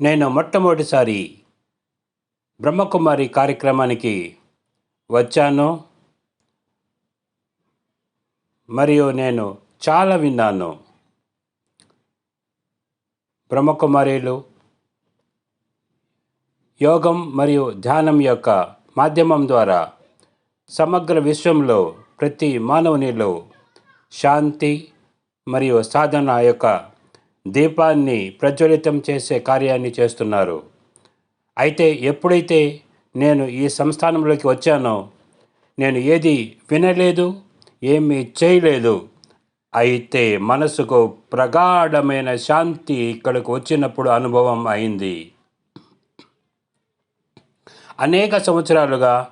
నేను మొట్టమొదటిసారి బ్రహ్మకుమారి కార్యక్రమానికి వచ్చాను. మరియు నేను చాలా విన్నాను. బ్రహ్మకుమారిలు యోగం మరియు ధ్యానం యొక్క మాధ్యమం ద్వారా సమగ్ర విశ్వంలో ప్రతి మానవునిలో శాంతి మరియు సాధన యొక్క దీపాన్ని ప్రజ్వలితం చేసే కార్యాన్ని చేస్తున్నారు. అయితే ఎప్పుడైతే నేను ఈ సంస్థానంలోకి వచ్చానో నేను ఏది వినలేదు ఏమీ చేయలేదు అయితే మనసుకు ప్రగాఢమైన శాంతి ఇక్కడికి వచ్చినప్పుడు అనుభవం అయింది. అనేక సంవత్సరాలుగా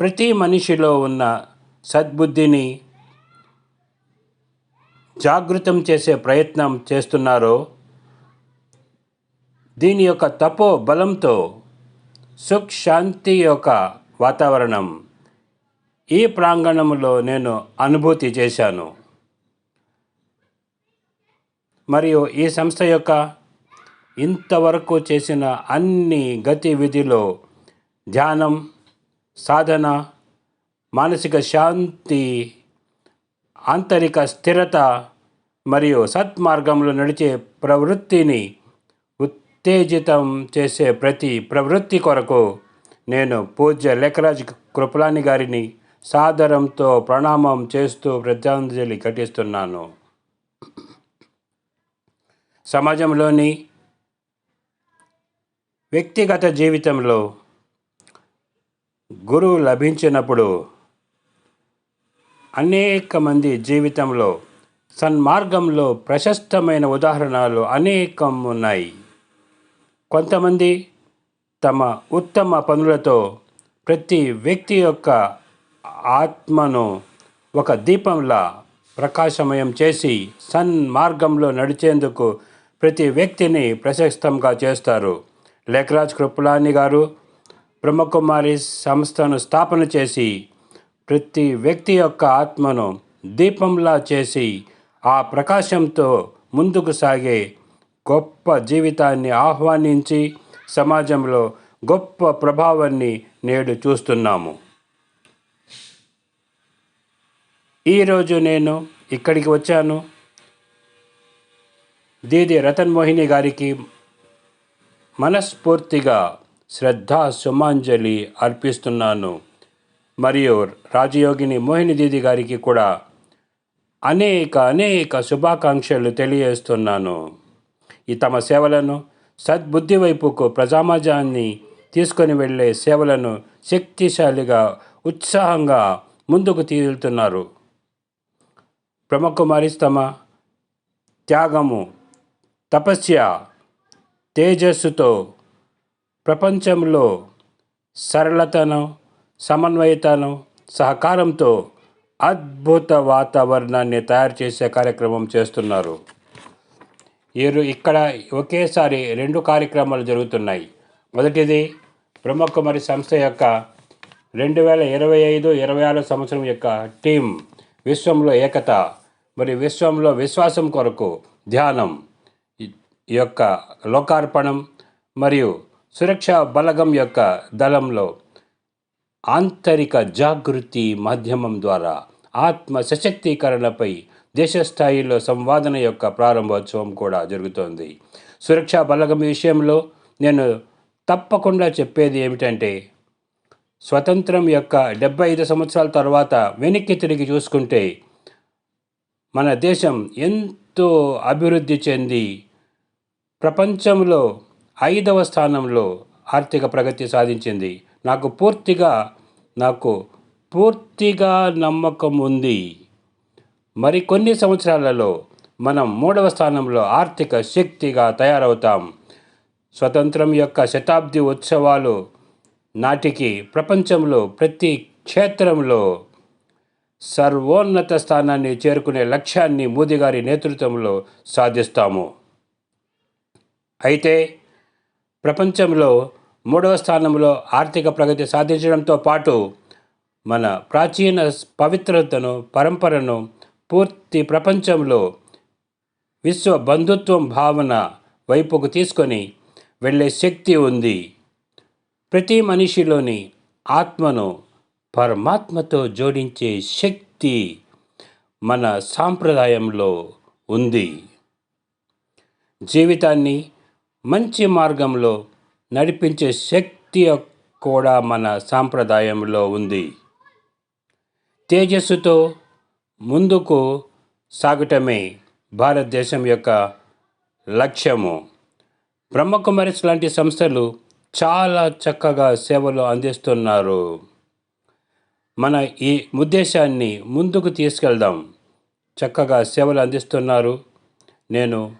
ప్రతి మనిషిలో ఉన్న సద్బుద్ధిని జాగృతం చేసే ప్రయత్నం చేస్తున్నారో దీని యొక్క తపో బలంతో సుఖ్ శాంతి యొక్క వాతావరణం ఈ ప్రాంగణంలో నేను అనుభూతి చేశాను. మరియు ఈ సంస్థ యొక్క ఇంతవరకు చేసిన అన్ని గతివిధిలో ధ్యానం సాధన మానసిక శాంతి ఆంతరిక స్థిరత మరియు సత్మార్గంలో నడిచే ప్రవృత్తిని ఉత్తేజితం చేసే ప్రతి ప్రవృత్తి కొరకు నేను పూజ్య లేఖరాజ్ కృపలాని గారిని సాదరంతో ప్రణామం చేస్తూ శ్రద్ధాంజలి ఘటిస్తున్నాను. సమాజంలోని వ్యక్తిగత జీవితంలో గురువు లభించినప్పుడు అనేక మంది జీవితంలో సన్మార్గంలో ప్రశస్తమైన ఉదాహరణలు అనేకం ఉన్నాయి కొంతమంది తమ ఉత్తమ పనులతో ప్రతి వ్యక్తి యొక్క ఆత్మను ఒక దీపంలా ప్రకాశమయం చేసి సన్మార్గంలో నడిచేందుకు ప్రతి వ్యక్తిని ప్రశస్తంగా చేస్తారు. లేఖరాజ్ కృపలాని గారు బ్రహ్మకుమారి సంస్థను స్థాపన చేసి ప్రతి వ్యక్తి యొక్క ఆత్మను దీపంలా చేసి ఆ ప్రకాశంతో ముందుకు సాగే గొప్ప జీవితాన్ని ఆహ్వానించి సమాజంలో గొప్ప ప్రభావాన్ని నేడు చూస్తున్నాము. ఈరోజు నేను ఇక్కడికి వచ్చాను. దీది రతన్ మోహిని గారికి మనస్ఫూర్తిగా శ్రద్ధా సుమాంజలి అర్పిస్తున్నాను. మరియు రాజయోగిని మోహిని దీది గారికి కూడా అనేక అనేక శుభాకాంక్షలు తెలియజేస్తున్నాను. ఈ తమ సేవలను సద్బుద్ధి వైపుకు ప్రజామాజాన్ని తీసుకొని వెళ్ళే సేవలను శక్తిశాలిగా ఉత్సాహంగా ముందుకు తీరుతున్నారు. బ్రహ్మకుమారి తమ త్యాగము తపస్య తేజస్సుతో ప్రపంచంలో సరళతను సమన్వయతను సహకారంతో అద్భుత వాతావరణాన్ని తయారు చేసే కార్యక్రమం చేస్తున్నారు. వీరు ఇక్కడ ఒకేసారి రెండు కార్యక్రమాలు జరుగుతున్నాయి. మొదటిది బ్రహ్మకుమారి సంస్థ యొక్క రెండు వేల ఇరవై ఐదు ఇరవై ఆరు సంవత్సరం యొక్క టీం విశ్వంలో ఏకత మరి విశ్వంలో విశ్వాసం కొరకు ధ్యానం యొక్క లోకార్పణం మరియు సురక్షా బలగం యొక్క దళంలో ఆంతరిక జాగృతి మాధ్యమం ద్వారా ఆత్మ సశక్తీకరణపై దేశస్థాయిలో సంవాదన యొక్క ప్రారంభోత్సవం కూడా జరుగుతోంది. సురక్షా బలగం విషయంలో నేను తప్పకుండా చెప్పేది ఏమిటంటే స్వతంత్రం యొక్క డెబ్బై ఐదు సంవత్సరాల తర్వాత వెనక్కి తిరిగి చూసుకుంటే మన దేశం ఎంతో అభివృద్ధి చెంది ప్రపంచంలో ఐదవ స్థానంలో ఆర్థిక ప్రగతి సాధించింది. నాకు పూర్తిగా నాకు పూర్తిగా నమ్మకం ఉంది. మరి కొన్ని సంవత్సరాలలో మనం మూడవ స్థానంలో ఆర్థిక శక్తిగా తయారవుతాం. స్వతంత్రం యొక్క శతాబ్ది ఉత్సవాలు నాటికి ప్రపంచంలో ప్రతి క్షేత్రంలో సర్వోన్నత స్థానాన్ని చేరుకునే లక్ష్యాన్ని మోదీ గారి నేతృత్వంలో సాధిస్తాము. అయితే ప్రపంచంలో మూడవ స్థానంలో ఆర్థిక ప్రగతి సాధించడంతో పాటు మన ప్రాచీన పవిత్రతను పరంపరను పూర్తి ప్రపంచంలో విశ్వ బంధుత్వం భావన వైపుకు తీసుకొని వెళ్ళే శక్తి ఉంది. ప్రతి మనిషిలోని ఆత్మను పరమాత్మతో జోడించే శక్తి మన సాంప్రదాయంలో ఉంది. జీవితాన్ని మంచి మార్గంలో నడిపించే శక్తి కూడా మన సాంప్రదాయంలో ఉంది. తేజస్సుతో ముందుకు సాగటమే భారతదేశం యొక్క లక్ష్యము. బ్రహ్మకుమారిస్ లాంటి సంస్థలు చాలా చక్కగా సేవలు అందిస్తున్నారు. మన ఈ ఉద్దేశాన్ని ముందుకు తీసుకెళ్దాం. చక్కగా సేవలు అందిస్తున్నారు. నేను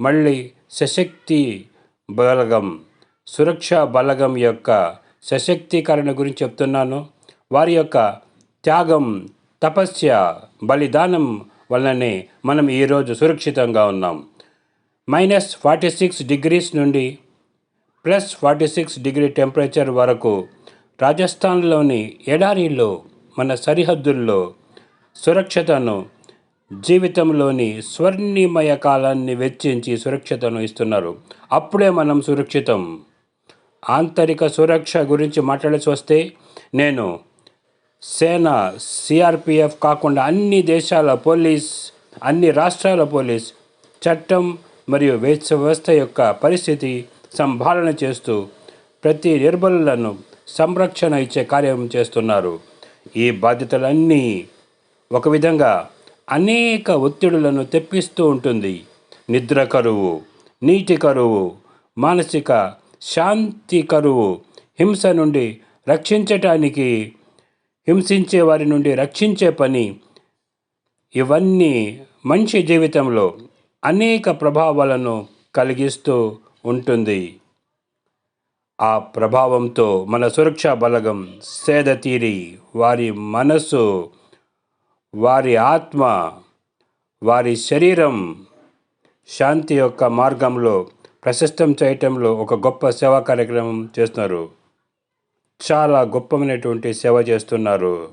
మళ్ళీ సశక్తి బలగం సురక్షా బలగం యొక్క సశక్తీకరణ గురించి చెప్తున్నాను. వారి యొక్క త్యాగం తపస్య బలిదానం వల్లనే మనం ఈరోజు సురక్షితంగా ఉన్నాం. మైనస్ ఫార్టీ సిక్స్ డిగ్రీస్ నుండి plus forty six degree temperature వరకు రాజస్థాన్లోని ఎడారిలో మన సరిహద్దుల్లో సురక్షతను జీవితంలోని స్వర్ణిమయ కాలాన్ని వెచ్చించి సురక్షతను ఇస్తున్నారు. అప్పుడే మనం సురక్షితం. ఆంతరిక సురక్ష గురించి మాట్లాడాల్సి వస్తే నేను సేన సిఆర్పిఎఫ్ కాకుండా అన్ని దేశాల పోలీస్ అన్ని రాష్ట్రాల పోలీస్ చట్టం మరియు వ్యవస్థ యొక్క పరిస్థితి సంభాళన చేస్తూ ప్రతి నిర్బలులను సంరక్షణ ఇచ్చే కార్యం చేస్తున్నారు. ఈ బాధ్యతలన్నీ ఒక విధంగా అనేక ఒత్తిడులను తెప్పిస్తూ ఉంటుంది. నిద్ర కరువు నీటి కరువు మానసిక శాంతి కరువు హింస నుండి రక్షించటానికి హింసించే వారి నుండి రక్షించే పని ఇవన్నీ మనిషి జీవితంలో అనేక ప్రభావాలను కలిగిస్తూ ఉంటుంది. ఆ ప్రభావంతో మన సురక్షా బలగం సేద తీరి వారి మనస్సు వారి ఆత్మ వారి శరీరం శాంతి యొక్క మార్గంలో ప్రశస్తం చేయటంలో ఒక గొప్ప సేవా కార్యక్రమం చేస్తున్నారు. చాలా గొప్పమైనటువంటి సేవ చేస్తున్నారు.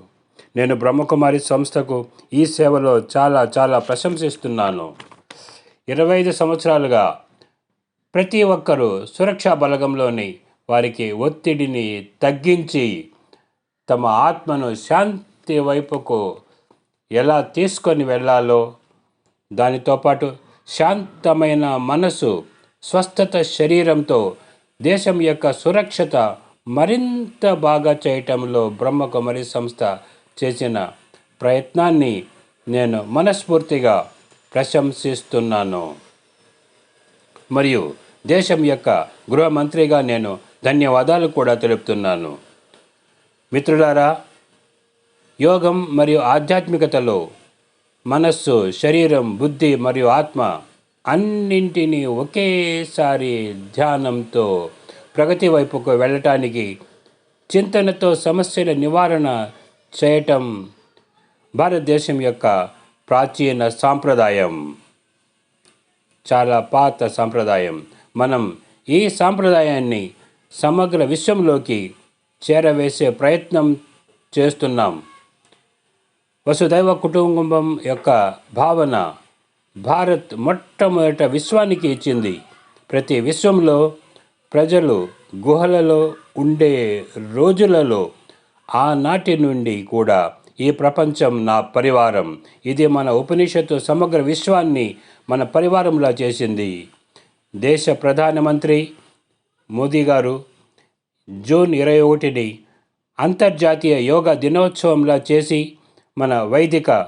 నేను బ్రహ్మకుమారి సంస్థకు ఈ సేవలో చాలా చాలా ప్రశంసిస్తున్నాను. ఇరవై ఐదు సంవత్సరాలుగా ప్రతి ఒక్కరూ సురక్షా బలగంలోని వారికి ఒత్తిడిని తగ్గించి తమ ఆత్మను శాంతి వైపుకు ఎలా తీసుకొని వెళ్ళాలో దానితో పాటు శాంతమైన మనసు స్వస్థత శరీరంతో దేశం యొక్క సురక్షత మరింత బాగా చేయటంలో బ్రహ్మకుమారి సంస్థ చేసిన ప్రయత్నాన్ని నేను మనస్ఫూర్తిగా ప్రశంసిస్తున్నాను. మరియు దేశం యొక్క గృహ మంత్రిగా నేను ధన్యవాదాలు కూడా తెలుపుతున్నాను. మిత్రులారా యోగం మరియు ఆధ్యాత్మికతలో మనస్సు శరీరం బుద్ధి మరియు ఆత్మ అన్నింటినీ ఒకేసారి ధ్యానంతో ప్రగతి వైపుకు వెళ్ళటానికి చింతనతో సమస్యల నివారణ చేయటం భారతదేశం యొక్క ప్రాచీన సాంప్రదాయం. చాలా పాత సాంప్రదాయం. మనం ఈ సాంప్రదాయాన్ని సమగ్ర విశ్వంలోకి చేరవేసే ప్రయత్నం చేస్తున్నాం. వసుదైవ కుటుంబం యొక్క భావన భారత్ మొట్టమొదట విశ్వానికి ఇచ్చింది. ప్రతి విశ్వంలో ప్రజలు గుహలలో ఉండే రోజులలో ఆనాటి నుండి కూడా ఈ ప్రపంచం నా పరివారం. ఇది మన ఉపనిషత్తు సమగ్ర విశ్వాన్ని మన పరివారంలా చేసింది. దేశ ప్రధానమంత్రి మోదీ గారు జూన్ ఇరవై ఒకటిని అంతర్జాతీయ యోగా దినోత్సవంలా చేసి మన వైదిక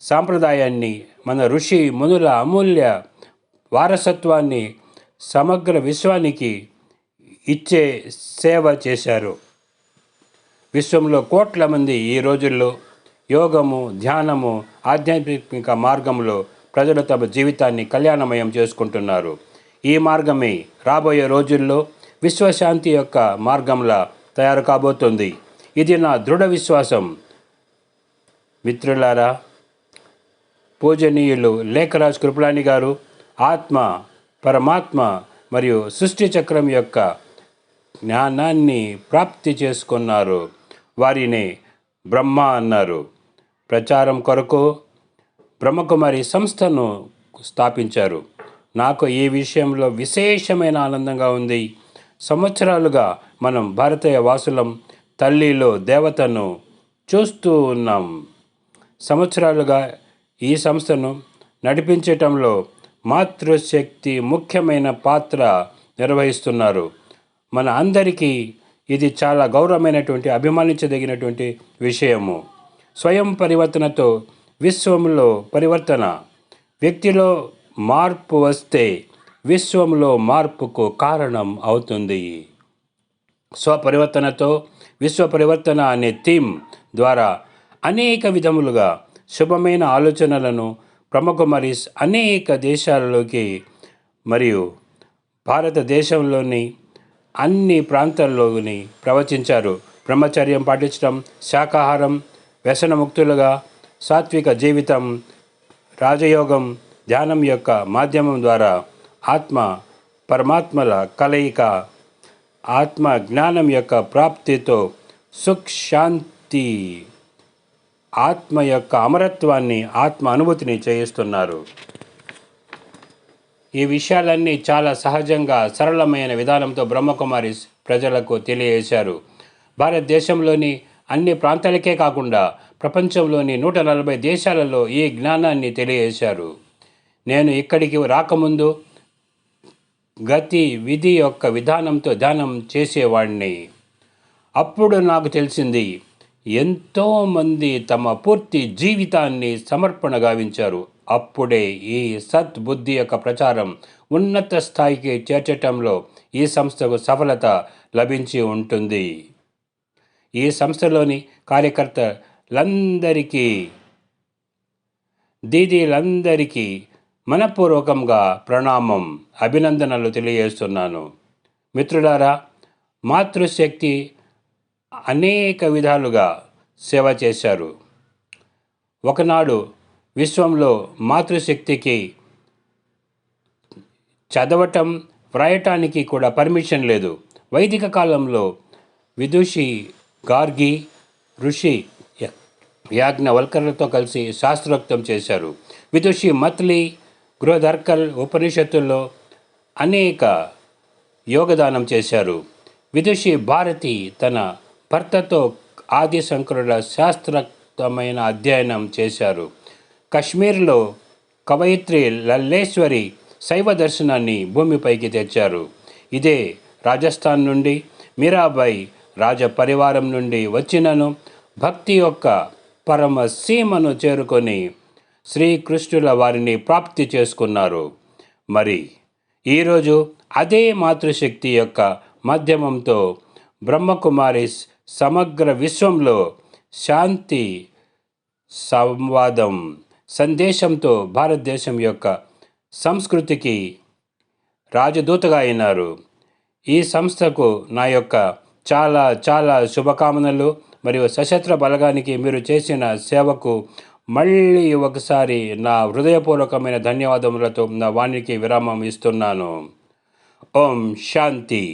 సాంప్రదాయాన్ని మన ఋషి మునుల అమూల్య వారసత్వాన్ని సమగ్ర విశ్వానికి ఇచ్చే సేవ చేశారు. విశ్వంలో కోట్ల మంది ఈ రోజుల్లో యోగము ధ్యానము ఆధ్యాత్మిక మార్గంలో ప్రజలు తమ జీవితాన్ని కళ్యాణమయం చేసుకుంటున్నారు. ఈ మార్గమే రాబోయే రోజుల్లో విశ్వశాంతి యొక్క మార్గంలా తయారు కాబోతుంది. ఇది నా దృఢ విశ్వాసం. మిత్రులారా పూజనీయులు లేఖరాజ్ కృపలాని గారు ఆత్మ పరమాత్మ మరియు సృష్టి చక్రం యొక్క జ్ఞానాన్ని ప్రాప్తి చేసుకున్నారు. వారిని బ్రహ్మ అన్నారు. ప్రచారం కొరకు బ్రహ్మకుమారి సంస్థను స్థాపించారు. నాకు ఈ విషయంలో విశేషమైన ఆనందంగా ఉంది. సంవత్సరాలుగా మనం భారతీయ వాసులం తల్లిలో దేవతను చూస్తూ ఉన్నాం. సంవత్సరాలుగా ఈ సంస్థను నడిపించటంలో మాతృశక్తి ముఖ్యమైన పాత్ర నిర్వహిస్తున్నారు. మన అందరికీ ఇది చాలా గౌరవమైనటువంటి అభిమానించదగినటువంటి విషయము. స్వయం పరివర్తనతో విశ్వంలో పరివర్తన. వ్యక్తిలో మార్పు వస్తే విశ్వంలో మార్పుకు కారణం అవుతుంది. స్వపరివర్తనతో విశ్వ పరివర్తన అనే థీమ్ ద్వారా అనేక విధములుగా శుభమైన ఆలోచనలను బ్రహ్మకుమారిస్ అనేక దేశాలలోకి మరియు భారతదేశంలోని అన్ని ప్రాంతాల్లోని ప్రవచించారు. బ్రహ్మచర్యం పాటించడం శాకాహారం వ్యసనముక్తులుగా సాత్విక జీవితం రాజయోగం ధ్యానం యొక్క మాధ్యమం ద్వారా ఆత్మ పరమాత్మల కలయిక ఆత్మ జ్ఞానం యొక్క ప్రాప్తితో సుఖ్ శాంతి. ఆత్మ యొక్క అమరత్వాన్ని ఆత్మ అనుభూతిని చేయిస్తున్నారు. ఈ విషయాలన్నీ చాలా సహజంగా సరళమైన విధానంతో బ్రహ్మకుమారి ప్రజలకు తెలియజేశారు. భారతదేశంలోని అన్ని ప్రాంతాలకే కాకుండా ప్రపంచంలోని నూట నలభై దేశాలలో ఈ జ్ఞానాన్ని తెలియజేశారు. నేను ఇక్కడికి రాకముందు గతి విధి యొక్క విధానంతో ధ్యానం చేసేవాడిని అప్పుడు నాకు తెలిసింది ఎంతోమంది తమ పూర్తి జీవితాన్ని సమర్పణ గావించారు. అప్పుడే ఈ సద్బుద్ధి యొక్క ప్రచారం ఉన్నత స్థాయికి చేర్చటంలో ఈ సంస్థకు సఫలత లభించి ఉంటుంది. ఈ సంస్థలోని కార్యకర్తలందరికీ దీదీలందరికీ మనపూర్వకంగా ప్రణామం అభినందనలు తెలియజేస్తున్నాను. మిత్రులారా మాతృశక్తి అనేక విధాలుగా సేవ చేశారు. ఒకనాడు విశ్వంలో మాతృశక్తికి చదవటం వ్రాయటానికి కూడా పర్మిషన్ లేదు. వైదిక కాలంలో విదుషి గార్గి ఋషి య- యాజ్ఞవల్కర్లతో కలిసి శాస్త్రోక్తం చేశారు. విదుషి మత్లి గృహధర్కల్ ఉపనిషత్తుల్లో అనేక యోగదానం చేశారు. విదుషి భారతి తన భర్తతో ఆది శంకరుల శాస్త్రమైన అధ్యయనం చేశారు. కశ్మీర్లో కవయిత్రి లల్లేశ్వరి శైవ దర్శనాన్ని భూమిపైకి తెచ్చారు. ఇదే రాజస్థాన్ నుండి మీరాబాయి రాజ పరివారం నుండి వచ్చినను భక్తి యొక్క పరమ సీమను చేరుకొని శ్రీకృష్ణుల వారిని ప్రాప్తి చేసుకున్నారు. మరి ఈరోజు అదే మాతృశక్తి యొక్క మాధ్యమంతో బ్రహ్మకుమారిస్ సమగ్ర విశ్వంలో శాంతి సంవాదం సందేశంతో భారతదేశం యొక్క సంస్కృతికి రాజదూతగా అయినారు. ఈ సంస్థకు నా యొక్క చాలా చాలా శుభకామనలు మరియు సశస్త్ర బలగానికి మీరు చేసిన సేవకు మళ్ళీ ఒకసారి నా హృదయపూర్వకమైన ధన్యవాదములతో నా వాణికి విరామం ఇస్తున్నాను. ఓం శాంతి.